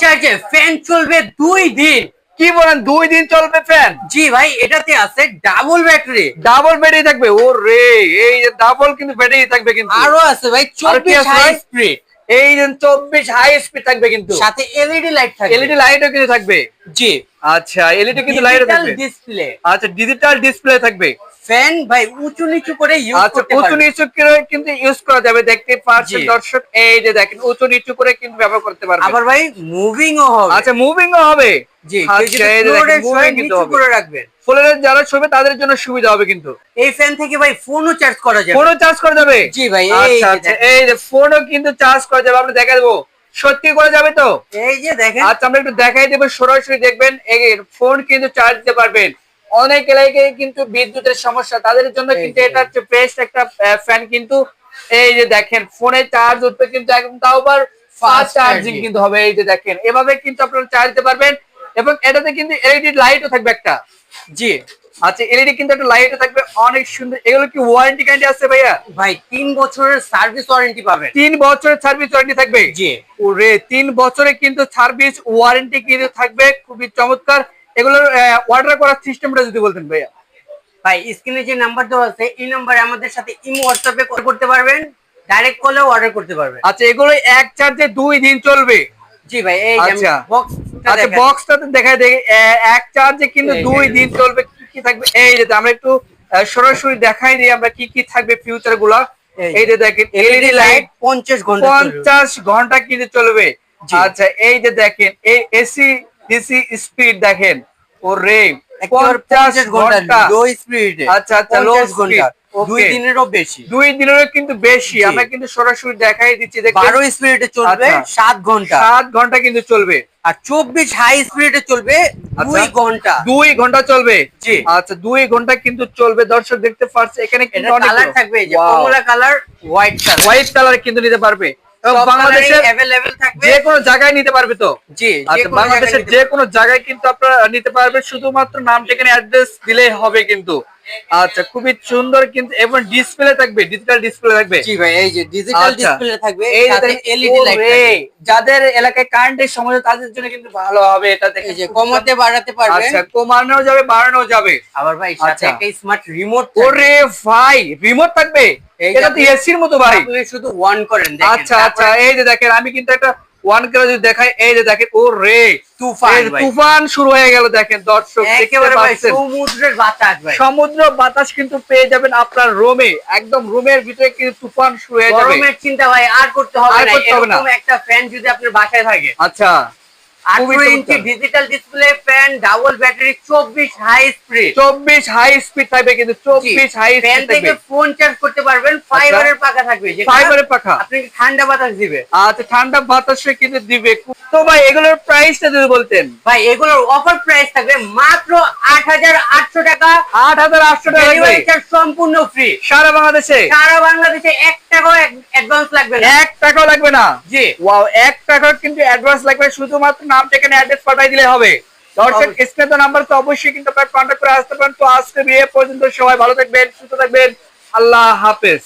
চার্জে ফ্যান চলবে দুই দিন। কি বলেন দুই দিন চলবে ফ্যান? জি ভাই এটাতে আছে ডাবল ব্যাটারি ডাবল ব্যাটারি থাকবে ও রে এই যে ডাবল কিন্তু ব্যাটারি থাকবে কিন্তু। আরও আছে ভাই চব্বিশ হাই স্পিড এই চব্বিশ হাই স্পিড থাকবে কিন্তু। সাথে এলইডি লাইট থাকবে। এলইডি লাইটও কিন্তু থাকবে। জি। আচ্ছা এলইডি কিন্তু লাইট থাকবে। ডিসপ্লে আচ্ছা ডিজিটাল ডিসপ্লে থাকবে। ফ্যান ভাই উঁচু নিচু করে ইউজ আচ্ছা করতে উঁচু নিচু করে কিন্তু ইউজ করা যাবে দেখতে পাচ্ছেন দর্শক এই যে দেখেন উঁচু নিচু করে কিন্তু ব্যবহার করতে পারবে। আবার ভাই মুভিং ও হবে। আচ্ছা মুভিং হবে। মুভিং কিন্তু হবে। করে রাখবেন। যারা শোবে তাদের জন্য সুবিধা হবে কিন্তু। এই ফ্যান থেকে ভাই ফোনও চার্জ করা যাবে। ফোনও চার্জ করা যাবে? জি ভাই এই আচ্ছা আচ্ছা দেখেন। এই যে ফোনও কিন্তু চার্জ করা যাবে আমরা দেখা দেবো। সত্যি করে যাবে তো? এই যে দেখেন। আচ্ছা আমরা একটু দেখাই দেবো সরাসরি দেখবেন ফোন কিন্তু চার্জ দিতে পারবেন। অনেক এলাকায় কিন্তু বিদ্যুতের সমস্যা তাদের জন্য কিন্তু এটা হচ্ছে বেস্ট একটা ফ্যান কিন্তু। এই যে দেখেন ফোনে চার্জ উঠবে কিন্তু একদম তাও আবার ফাস্ট চার্জিং কিন্তু হবে এই যে দেখেন। এভাবে কিন্তু আপনারা চার্জ দিতে পারবেন। এবং এটাতে কিন্তু এলইডি লাইটও থাকবে একটা। জি। আচ্ছা এলইডি কিন্তু একটা লাইটও থাকবে অনেক সুন্দর। এগুলো কি ওয়ারেন্টি গ্যারান্টি আছে ভাইয়া? ভাই তিন বছরের সার্ভিস ওয়ারেন্টি পাবেন তিন বছরের সার্ভিস ওয়ারেন্টি থাকবে? জি। ওরে তিন বছরে কিন্তু সার্ভিস ওয়ারেন্টি কিন্তু থাকবে খুবই চমৎকার। এগুলোর অর্ডার করার সিস্টেমটা যদি বলতেন ভাইয়া। ভাই স্ক্রিনে যে নাম্বার দেওয়া আছে এই নাম্বারে আমাদের সাথে ইমো হোয়াটসঅ্যাপে কল করতে পারবেন ডাইরেক্ট কলেও অর্ডার করতে পারবেন। আচ্ছা এগুলো এক চার্জে দুই দিন চলবে। জি ভাই এই আচ্ছা। বক্স আচ্ছা বক্সটাতে দেখা যায় এক চার্জে কিন্তু দুই দিন চলবে কি কি থাকবে? এই যে আমরা একটু সরাসরি দেখাই দিই আমরা কি কি থাকবে ফিউচারগুলা। এই। যে দেখেন এলইডি লাইট লাইট 50 ঘণ্টা চলবে। পঞ্চাশ ঘণ্টা কিন্তু চলবে। আচ্ছা এই যে দেখেন এই এসি ডিসি স্পিড দেখেন। ওরে একেবারে পঞ্চাশ 50 ঘণ্টা লো স্পিডে আচ্ছা, আচ্ছা, speed, okay. দুই দিনেরও বেশি। দুই দিনেরও কিন্তু বেশি। আমরা কিন্তু সরাসরি দেখাই দিচ্ছি বারো স্পিরিটে চলবে আচ্ছা। সাত ঘণ্টা। সাত ঘণ্টা কিন্তু চলবে। আর চব্বিশ হাই স্পিরিটে চলবে আচ্ছা। আচ্ছা, কিন্তু এখানে থাকবে কালার হোয়াইট হোয়াইট কালার কিন্তু নিতে পারবে। যে কোনো জায়গায় নিতে পারবে তো? বাংলাদেশের জায়গায় কিন্তু আপনারা নিতে পারবে। শুধুমাত্র নাম ঠিকানা অ্যাড্রেস দিলেই হবে কিন্তু। আচ্ছা খুবই সুন্দর কিন্তু এবং ডিসপ্লে থাকবে ডিজিটাল ডিসপ্লে থাকবে। জি ভাই এই যে ডিজিটাল আচ্ছা। ডিসপ্লে থাকবে এই যে এলইডি লাইট যাদের এলাকায় কারেন্টের সমস্যা তাদের জন্য কিন্তু ভালো হবে এটা দেখে। যে কমাতে বাড়াতে পারবে। আচ্ছা কমানো যাবে বাড়ানো যাবে। আবার ভাই সাথে আচ্ছা। একটা স্মার্ট রিমোট ওরে ভাই রিমোট থাকবে? এটা তো এসির মতো ভাই। আপনি শুধু ওয়ান করেন দেখেন। আচ্ছা আচ্ছা এই যে দেখেন আমি কিন্তু একটা ওয়ান করে যদি দেখাই এই যে দেখেন ও রে তুফান। তুফান শুরু হয়ে গেল দেখেন দর্শক সমুদ্রের বাতাস ভাই। সমুদ্র বাতাস কিন্তু পেয়ে যাবেন আপনার রোমে। একদম রুমের ভিতরে কিন্তু তুফান শুরু হয়ে যাবে। চিন্তা ভাই আর করতে হবে না। একটা ফ্যান যদি আপনার বাসায় থাকে। আচ্ছা। খুবই 18 inch digital display fan double battery 24 high speed চব্বিশ হাই স্পিড থাকবে কিন্তু চব্বিশ হাই ফ্যান থেকে ফোন চার্জ করতে পারবেন ফাইবারের পাখা থাকবে ফাইবারের পাখা। আপনাকে ঠান্ডা বাতাস দিবে? আচ্ছা ঠান্ডা বাতাসে কিন্তু দিবে। তো ভাই এগুলোর প্রাইসটা যদি বলতেন। ভাই এগুলোর অফার প্রাইস থাকবে মাত্র আট হাজার আটশো টাকা আট হাজার আটশো টাকা লাগবে। ডেলিভারি চার্জ সম্পূর্ণ ফ্রি সারা বাংলাদেশে? সারা বাংলাদেশে এক টাকাও অ্যাডভান্স লাগবে না। এক টাকাও লাগবে না? জি। ওয়াও এক টাকা কিন্তু অ্যাডভান্স লাগবে। শুধুমাত্র নাম ঠিকানা অ্যাড্রেস পাঠাই দিলে হবে। দর্শক। স্ক্রিনে তো নাম্বার তো অবশ্যই কিন্তু আপনার কন্ট্যাক্ট করে আসতে পারেন। তো আজকে বিয়ে পর্যন্ত সবাই ভালো থাকবেন সুস্থ থাকবেন। আল্লাহ হাফেজ।